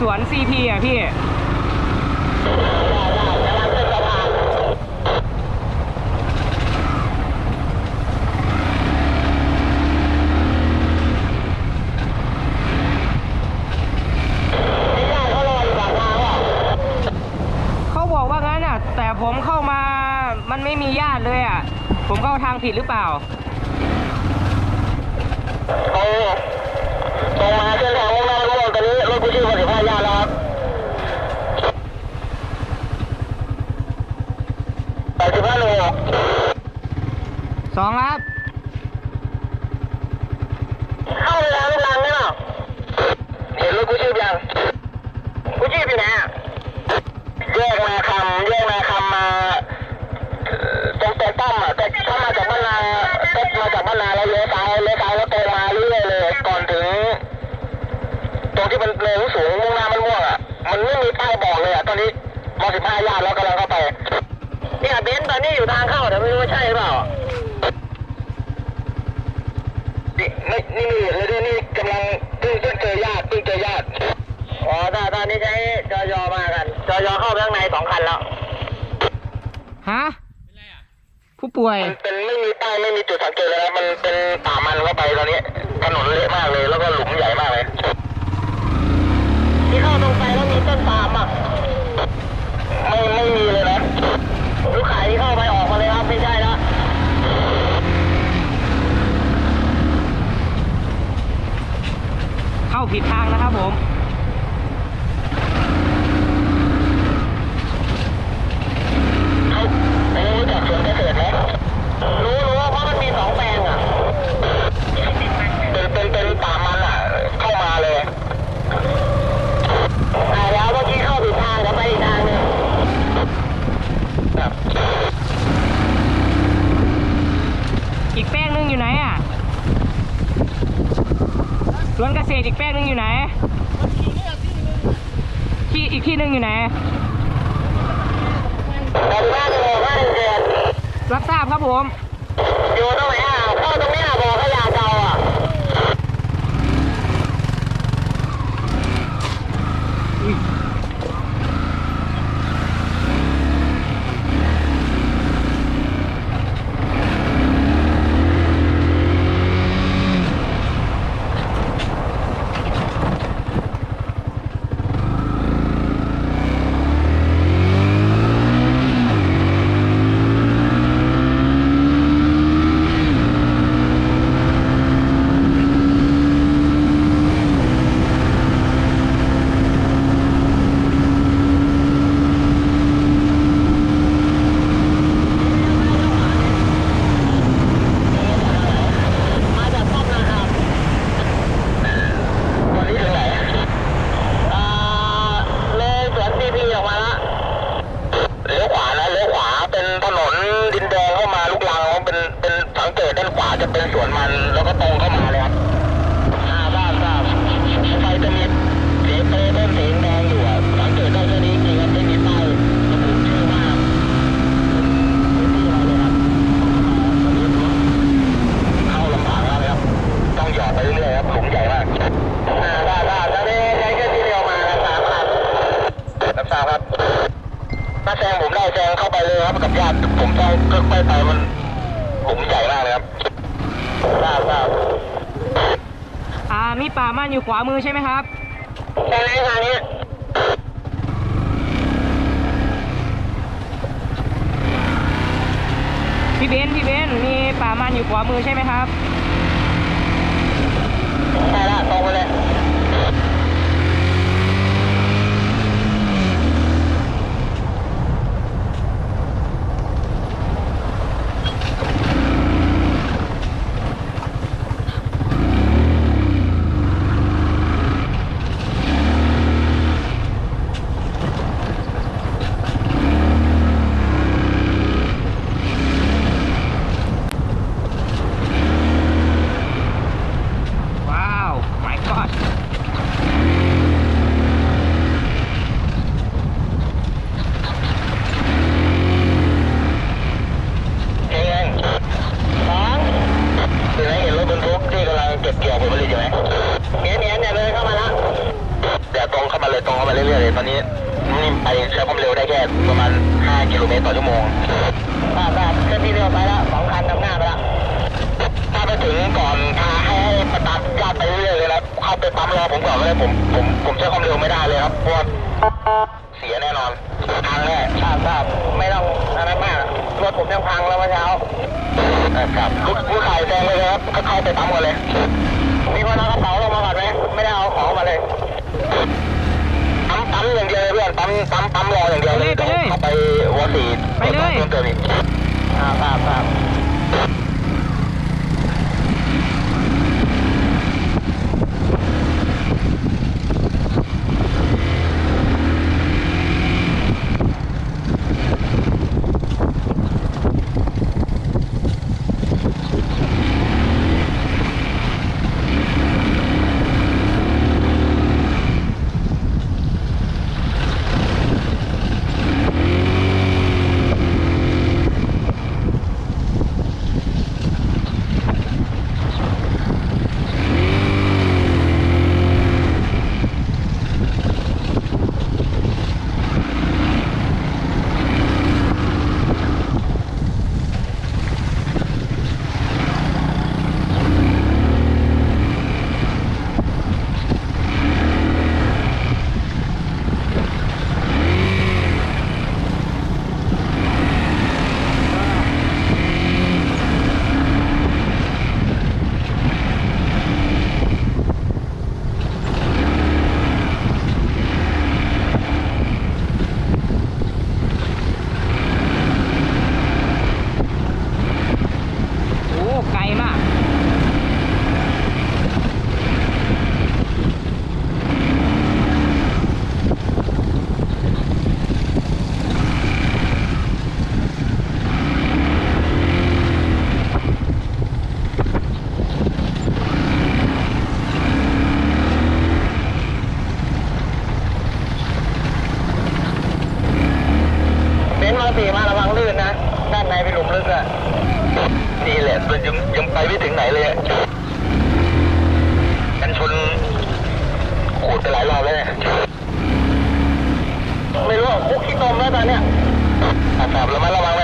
สวนซีพีอะพี่แต่ผมเข้ามามันไม่มีญาติเลยอะ ผมเข้าทางผิดหรือเปล่า นี้มสิบห้าญาติแล้วกำลังเข้าไป เนี่ยเบนซ์ตอนนี้อยู่ทางเข้าแต่ไม่รู้ว่าใช่หรือเปล่านี่ไม่นี่มีเลยด้วยนี่กำลังเพิ่งเพิ่งเจอญาติเพิ่งเจอญาติอ๋อตอนตอนนี้ใช้จอยอมากันจอยอเข้าไปข้างในสองคันแล้วฮะผู้ป่วย มันเป็นไม่มีป้ายไม่มีจุดสังเกตเลยนะมันเป็นป่ามันเข้าไปตอนนี้ถนนเละมากเลยแล้วก็หลุมใหญ่มากเลยที่เข้าตรงไปแล้วมีต้นปาล์มอะ ไม่ไม่มีเลยนะ ลูกขายที่เข้าไปออกมาเลยครับ ไม่ใช่แล้ว เข้า ผิดพลาดนะครับผม เขารู้จากสวนเกษตรไหมรู้รู้เพราะมันมีสองแปลงอะ เป็นเป็นเป็นป่ามันอะ เข้ามาเลย อ่าแล้วเมื่อกี้เข้าผิดทางเดี๋ยวไปอีกทางหนึงครับ อีกแป้งหนึงอยู่ไหนอะ สวนเกษตรอีกแป้งหนึงอยู่ไหนที่อีกที่หนึงอยู่ไหนขอบคุณมากเลยว่าหนึ่งเดือนรับทราบครับผมอยู่ตรงไหนอะ เข้าตรงเนี้ยบ่อขยะเก่าอะ มาจากป้อมนะครับวันนี้ถึงไหนอ่าเลยสวนซีพีออกมาละเลี้ยวขวานะเลี้ยวขวาเป็นถนนดินแดงเข้ามาลูกรังเป็นเป็นสังเกตด้านขวา จะเป็นสวนมันแล้วก็ตรงเข้ามาเลยครับอ่าทราบทราบไฟจะมีสีเปรย์ต้นสีแดงอยู่อะสังเกตได้แค่นี้จริงครับไม่มีป้ายระบุชื่อมากเป็นพื้นที่อะไรเลยครับตอนนี้เข้าลำบากแล้วนะครับ ต้องหยอดไปเรื่อยๆครับหลุมใหญ่มากอ่าได้ได้แล้วได้ได้แค่ที่เดียวมาครับสามคันรับทราบครับถ้าแซงผมได้แซงเข้าไปเลยครับกับญาติผมต้องค่อยๆไปมันหลุมใหญ่มากเลยครับ ทราบทราบอ่ามีป่ามันอยู่ขวามือใช่ไหมครับแค่ไหนทางนี้พี่เบนซ์พี่เบนซ์มีป่ามันอยู่ขวามือใช่ไหมครับใช่ละตรงไปเลย ปั๊มรอผมก่อนเลยผมผมผมใช้ความเร็วไม่ได้เลยครับเพราะว่าเสียแน่นอนพังแน่ทราบทราบไม่ต้องอะไรมากรถผมยังพังแล้วเมื่อเช้าครับลูกลูกขายแซงเลยครับก็เข้าไปปั๊มก่อนเลย มีคนเอากระเป๋าลงมาก่อนไหมไม่ได้เอาของมาเลยปั๊มปั๊มอย่างเดียวเลยเพื่อนปั๊มปั๊มปั๊มรออย่างเดียวเลยไปเลยเอาไปวอสีไปเลยเพิ่มเติมอีกอ่าครับครับ ทรา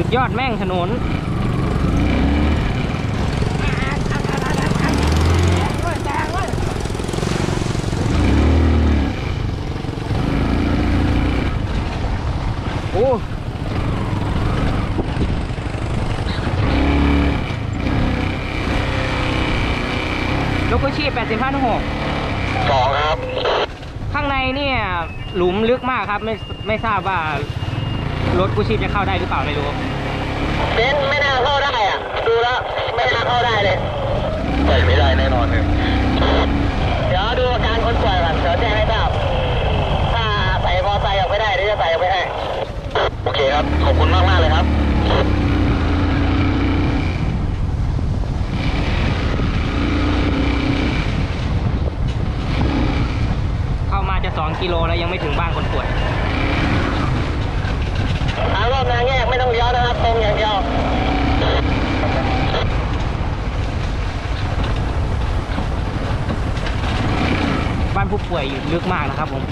ุดยอดแม่งถนนโอ้ลูกกุชีพ85ทั้ง6สอครับ ข้างในเนี่ย หลุมลึกมากครับ ไม่ไม่ทราบว่ารถกู้ชีพจะเข้าได้หรือเปล่าไม่รู้ เบนซ์ไม่น่าเข้าได้อะ ดูแล้วไม่น่าเข้าได้เลยใส่ไม่ได้แน่นอนเลยเดี๋ยวดูอาการคนป่วยก่อนเดี๋ยวแจ้งให้ทราบถ้าใส่พอใส่ออกไม่ได้เดี๋ยวจะใส่ออกไปให้โอเคครับ ขอบคุณมากมากๆเลยครับเข้ามาจะ2กิโลแล้วยังไม่ถึงบ้านคนป่วยทางรอบนางแยกไม่ต้อง ตรงอย่างเดียวบ้านผู้ป่วยอยู่ลึกมากนะครับผม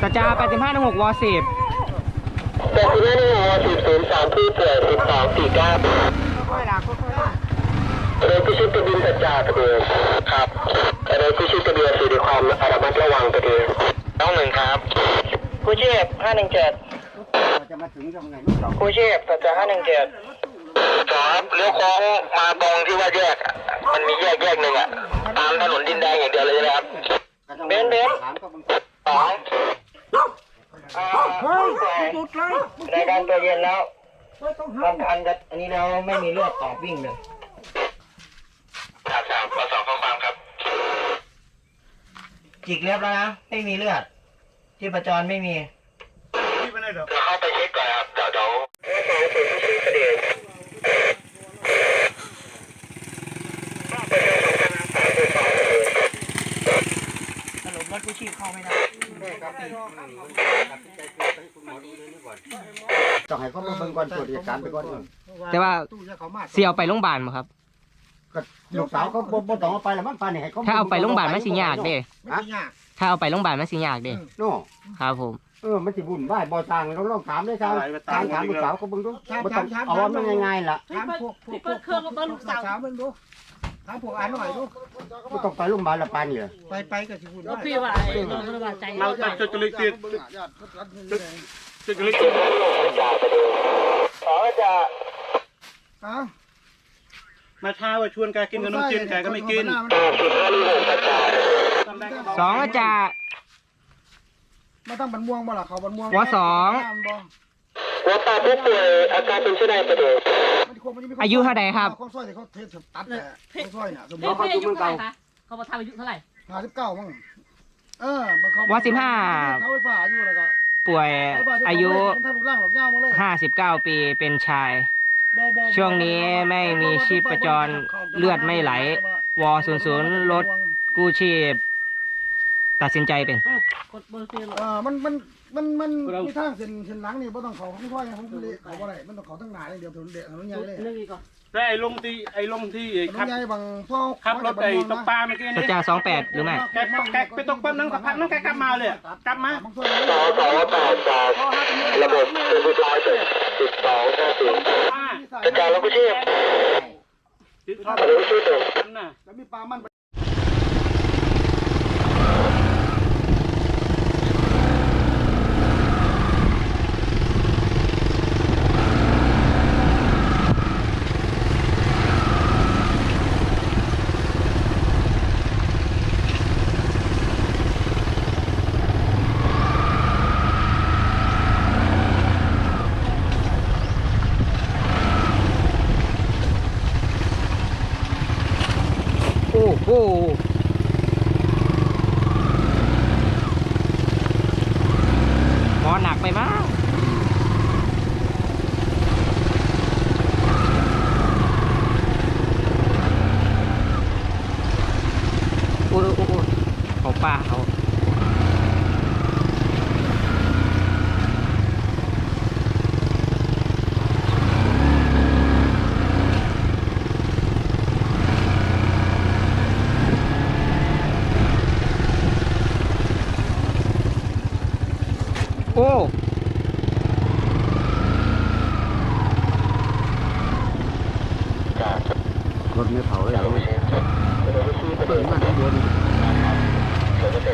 สจา85ถึง6ว10 แต่ที่นี่นี่สิบศูนย์สามผู้ป่วยสิบสองสี่เก้า เรือพิชิตกระบินสัจจาตัวเองครับเรือพิชิตกระเบียสื่อด้วยความระมัดระวังตัวเองต้องหนึ่งครับกู้ชีพห้าหนึ่งเจ็ดกู้ชีพสัจจาห้าหนึ่งเจ็ดสองครับเลี้ยวโค้งมาตรงที่ว่าแยก มันมีแยกแยกหนึ่งอะ ตามถนนดินแดงอย่างเดียวเลยนะครับเบนเบนซ์ถามก็บังสองอ่าผู้ป่วยรายการตัวเย็นแล้ว บางคันจะอันนี้แล้วไม่มีเลือดออกวิ่งเลยครับสามสองข้อความครับจิกเรียบแล้วนะไม่มีเลือดที่ประจรไม่มีเดี๋ยวเข้าไปเช็คก่อนครับ เดี๋ยวเดี๋ยวสองศูนย์ชื่อคดี ส รุปรถกู้ชีพเข้าไม่ได้ต้องให้เขามาเบิ่งก่อนตรวจเหตุการณ์ไปก่อนแต่ว่าเสียเอาไปโรงพยาบาลบ่ครับก็ลูกสาวเขาบ่บ่ต้องเอาไปแล้วมันปานนี่ให้เขาถ้าเอาไปโรงพยาบาลมันสิยากเด้ฮะถ้าเอาไปโรงพยาบาลมันสิยากเด้โน่ครับผมเออมันสิบุญบ้ายบ่ต่างเราลองถามได้ทางทางถามลูกสาวเขาเบิ่งดูบ่ต้องเอาว่ามันง่ายๆล่ะถามพวกพวกพวกเครื่องรถลูกสาวมึงดู ถามพวกอ่านหน่อยดูบ่ต้องไปโรงพยาบาลละปานนี่ล่ะไปไปกับสิบุญแล้วพี่ว่าไอ้โดนระบาดใจเราจะจุดลิขิตจุดลิขิตสองจะอ้าวมาเช้าว่าชวนแกกินขนมจีนแกก็ไม่กินจุดห้าหกสัจจาสองก็จะมาตั้งบันม่วงบ่ล่ะเขาบันม่วงวสองหัวตาผู้ป่วยอาการเป็นเช่นใดประเดี๋ยว อายุเท่าใดครับข้อสร้อยที่เขาเทสตัดแต่ข้อสร้อยน่ะสมมเฮ้ยติพี่อายุเท่าไหร่คะเขาบอกทำอายุเท่าไหร่ห้าสิบเก้ามั้งเออมันเขาว่าสิบห้าเขาไฟฟ้าอยู่แล้วก็ป่วยอายุมันทำรูปร่างหลอกเงามาเลย59ปีเป็นชายบ่บ่บ่ช่วงนี้ไม่มีชีพจรเลือดไม่ไหลว00รถกู้ชีพ ตัดสินใจเป็นกดเบอร์เซลเออมันมัน มันมันมีทางเส้นเส้นหลังนี่บ่ต้องเขาข้างซ้อยของทะเลเขาบ่ได้มันต้องเขาทั้งหน้าอย่างเดียวถนนเดะถนนใหญ่เลยเรื่องนี้ก่อนแล้วไอ้ลงที่ไอ้ลงที่ถนขันบใหญ่บางพ่อขับรถไอ้ตกปลาเมื่อกี้พนี่ระจ่า28หรือไม่แกแกไปตกปั๊บนั่งสักพักนั่งแกกลับมาเลยกลับมาบางส่วนสองสองแปดจากระบบเป็นผู้ร้อยเจ็ดสิบสองห้าสิบป้าสัจจาแล้วก็ชีพติดทอดหรือชื่อตัวกันน่ะแล้วมีปลามัน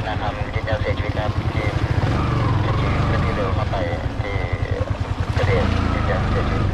นะครับยืนยันเสียชีวิตครับที่ที่เร็วเข้าไปที่กระเด็นยืนยันเสียชีวิต